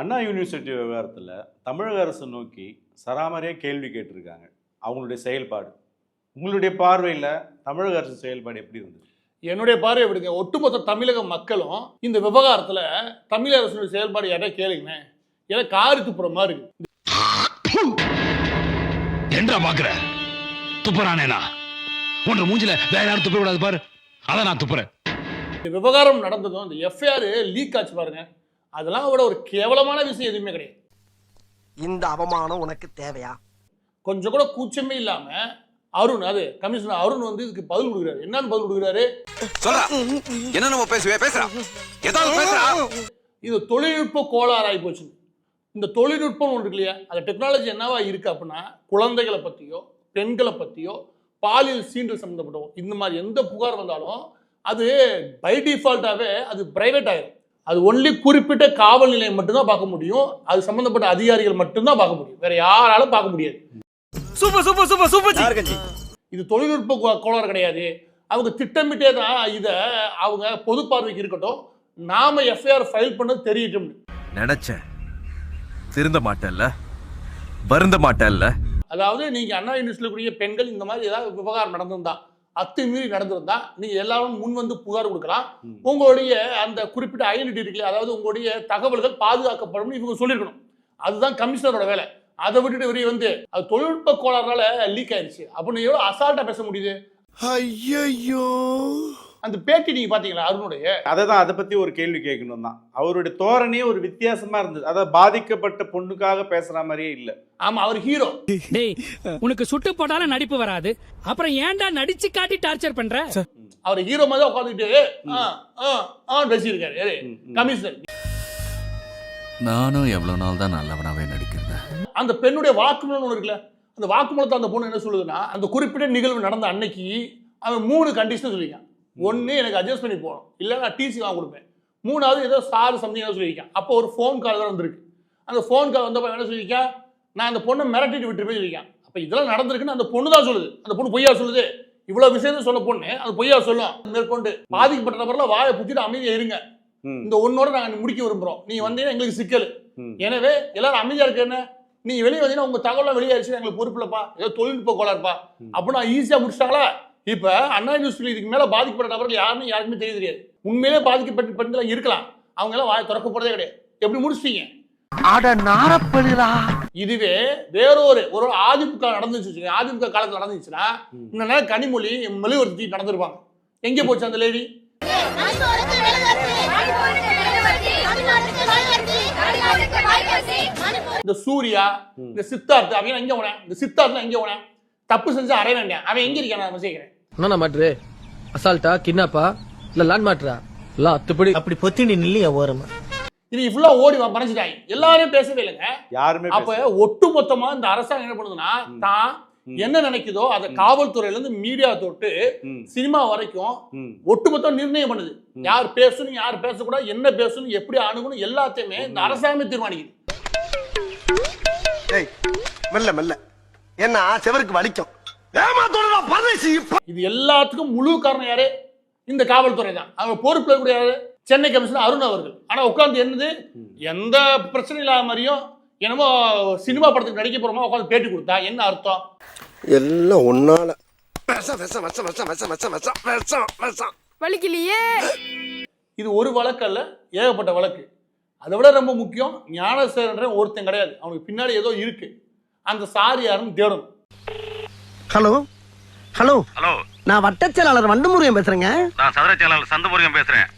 அண்ணா university விவகாரத்தில் தமிழக அரசு நோக்கி சராமரியாக கேள்வி கேட்டிருக்காங்க. அவங்களுடைய செயல்பாடு. உங்களுடைய பார்வையில் தமிழக அரசு செயல்பாடு எப்படி இருந்தது? என்னுடைய பார்வை விடுங்க ஒட்டுமொத்த தமிழக மக்களும் இந்த விவகாரத்துல தமிழக அரசுடைய செயல்பாடு யாரா கேளுங்க ஏன்னா காரி துப்புற மாதிரி இருக்கு? என்றா பாக்குற? துப்புறானேனா உன்ற மூஞ்சில வேற யாரும் துப்ப கூடாது பாரு. அதான் நான் துப்புறேன். இந்த விவகாரம் நடந்ததும் இந்த எஃப்ஐஆர் லீக் ஆச்சு பாருங்க. அதெல்லாம் விட ஒரு கேவலமான விஷயம் எதுவுமே கிடையாது. இந்த அவமானம் உனக்கு தேவையா? கொஞ்சம் கூட கூச்சமே இல்லாம அருண் அது கமிஷனர் அருண் வந்து இதுக்கு பதில் கொடுக்குறாரு. என்னன்னு பதில் கொடுக்குறாரு? சொல்றா. என்ன நம்ம பேசுவே? பேசுறா. இது தொழில்நுட்ப கோளாறு ஆகி போச்சு இந்த தொழில்நுட்பம் ஒன்று இருக்கு இல்லையா அந்த டெக்னாலஜி என்னவா இருக்கு அப்படின்னா குழந்தைகளை பற்றியோ பெண்களை பற்றியோ பாலியல் சீண்டல் சம்மந்தப்பட்டோ இந்த மாதிரி எந்த புகார் வந்தாலும் அது பை டிஃபால்ட்டாகவே அது பிரைவேட் ஆயிரும். அது ஒன்லி குறிப்பிட்ட காவல் நிலையம் மட்டும்தான் பார்க்க முடியும். அது சம்மந்தப்பட்ட அதிகாரிகள் மட்டும்தான் பார்க்க முடியும். வேற யாராலும் பார்க்க முடியாது. Super super super super. இது தொழில்நுட்ப கோ- கோளாறு கிடையாது. அவங்க திட்டமிட்டே தான் இதை அவங்க பொது பார்வைக்கு இருக்கட்டும் நாம எஃப்ஐஆர் ஃபைல் பண்ணது தெரியட்டும் நினைச்சேன். திருந்த மாட்டேல்ல வருந்த மாட்டேல்ல அதாவது நீங்க அண்ணா யூனிவர்சிட்டியில் கூடிய பெண்கள் இந்த மாதிரி ஏதாவது விவகாரம் நடந்திருந்தா அத்துமீறி நடந்திருந்தா நீங்க எல்லாரும் முன் வந்து புகார் கொடுக்கலாம். உங்களுடைய அந்த குறிப்பிட்ட ஐடென்டிட்டி இருக்குல்ல அதாவது உங்களுடைய தகவல்கள் பாதுகாக்கப்படும் இவங்க சொல்லியிருக்கணும். அதுதான் கமிஷனரோட வேலை. அதை விட்டுட்டு இவரே வந்து அது தொழில்நுட்ப கோளாறுனால லீக் ஆயிருச்சு. அப்படின்னு எவ்வளவு அசால்ட்டா பேச முடியுது? ஐயோ அந்த பேட்டி நீங்க பாத்தீங்களா அருணுடைய? அதை தான் அதை பற்றி ஒரு கேள்வி கேட்கணும் தான் அவருடைய தோரணையே ஒரு வித்தியாசமாக இருந்தது. அதாவது பாதிக்கப்பட்ட பொண்ணுக்காக பேசுகிற மாதிரியே இல்லை. ஆமா அவர் ஹீரோ. டேய் உனக்கு சுட்டு போட்டாலும் நடிப்பு வராது. அப்புறம் ஏன்டா நடிச்சு காட்டி டார்ச்சர் பண்ற? அவர் ஹீரோ மாதிரி உட்காந்துட்டு பேசியிருக்காரு. யாரு? ம், ம். கமிஷனர். நானும் எவ்வளவு நாள் தான் நல்லவனாவே நடிக்கிறேன். அந்த பெண்ணுடைய வாக்குமூலம் ஒன்று இருக்குல்ல அந்த வாக்குமூலத்தை அந்த பொண்ணு என்ன சொல்லுதுன்னா அந்த குறிப்பிட்ட நிகழ்வு நடந்த அன்னைக்கு அவன் மூணு கண்டிஷன் சொல்லியிருக்கான். ஒன்று எனக்கு அட்ஜஸ்ட் பண்ணி போகணும். இல்லை நான் டிசி வாங்க கொடுப்பேன். மூணாவது ஏதோ சார் சம்திங் ஏதோ சொல்லியிருக்கேன். அப்போ ஒரு ஃபோன் கால் தான் வந்திருக்கு. அந்த ஃபோன் கால் வந்தப்போ என்ன சொல்லியிருக்கேன் நான் அந்த பொண்ணை மிரட்டிட்டு விட்டு போய் சொல்லியிருக்கேன். அப்போ இதெல்லாம் நடந்திருக்குன்னு அந்த பொண்ணு தான் சொல்லுது. அந்த பொண்ணு பொய்யா சொல்லுது. இவ்வளோ விஷயத்தை சொல்ல பொண்ணு அது பொய்யா சொல்லும். மேற்கொண்டு பாதிக்கப்பட்ட நபர்லாம் வாயை புத்திட்டு அமைதியா இருங்க. இந்த ஒன்னோட நாங்கள் முடிக்க விரும்புகிறோம் நீ வந்தீங்கன்னா எங்களுக்கு சிக்கல். எனவே எல்லாரும் அமைதியா இருக்க என்ன? நீங்க வெளியே வந்தீங்கன்னா உங்க தகவலாம் வெளியாயிருச்சு எங்களுக்கு பொறுப்பு இல்லப்பா. ஏதோ தொழில்நுட்ப கோளாறுப்பா. அப்படின்னு ஈஸியா முடிச்சிட்டாங்களா? இப்ப அண்ணா யூனிவர்சிட்டி இதுக்கு மேல பாதிக்கப்பட்ட நபர்கள் யாருன்னு யாருக்குமே தெரிய தெரியாது. உண்மையிலே பாதிக்கப்பட்ட பெண்கள் இருக்கலாம். அவங்க எல்லாம் வாய் திறக்க போறதே கிடையாது. எப்படி முடிச்சிட்டீங்க? அட இதுவே வேறொரு ஒரு அதிமுக நடந்துச்சு அதிமுக காலத்துல நடந்துச்சுன்னா. இந்த கனிமொழி மெழுகுவர்த்தி நடந்திருப்பாங்க. எங்க போச்சு அந்த லேடி இந்த சூர்யா. இந்த சித்தார்த் அவன் எங்க போனேன்? இந்த சித்தார்த்ல எங்க போனேன்? தப்பு செஞ்சு அடைய வேண்டாம் அவன் எங்க இருக்கான் நான் கேட்கிறேன் என்னண்ணா மாட்டுரு அசால்ட்டா கிட்னாப்பா? இல்ல லேண்ட் மாட்டுறா? இல்ல அத்துப்படி. அப்படி பொத்தி நீ நில்லையா ஓரமா? இது ஃபுல்லா ஓடி வா- மறைஞ்சிட்டாங்க எல்லாரும் பேசவே இல்லைங்க. யாருமே அப்ப. ஒட்டு மொத்தமா இந்த அரசாங்கம் என்ன பண்ணுதுன்னா. தான். என்ன நினைக்குதோ அதை காவல்துறையில இருந்து மீடியா தொட்டு சினிமா வரைக்கும் ம், ஒட்டுமொத்தம் நிர்ணயம் பண்ணுது. யார் பேசணும் யார் பேசக்கூடாது என்ன பேசணும் எப்படி அணுகணும் எல்லாத்தையுமே இந்த அரசாங்கமே தீர்மானிக்குது. ஏய் மெல்ல மெல்ல. ஏன்னா செவருக்கு வலிக்கும். இது எல்லாத்துக்கும் முழு காரணம் யாரு? இந்த காவல்துறை தான். அவங்க பொறுப்பு இருக்கக்கூடிய யாரு? சென்னை கமிஷனர் அருண் அவர்கள். ஆனால் உட்காந்து என்னது? எந்த பிரச்சனை இல்லாத மாதிரியும் என்னமோ சினிமா படத்துக்கு நடிக்க போகிறோமா உட்காந்து பேட்டி கொடுத்தா என்ன அர்த்தம்? எல்லாம் ஒன்னால. வலிக்கலையே. இது ஒரு வழக்கு அல்ல ஏகப்பட்ட வழக்கு. அதை விட ரொம்ப முக்கியம் ஞானசேரன்ற ஒருத்தன் கிடையாது. அவனுக்கு பின்னாடி ஏதோ இருக்கு. அந்த சாரி யாருன்னு தேடணும். ஹலோ? ஹலோ? ஹலோ. நான் வட்டச் செயலாளர் வண்டமுருகன் பேசுறேங்க. நான் சதுர செயலாளர் சந்தமுருகன் பேசுறேன்.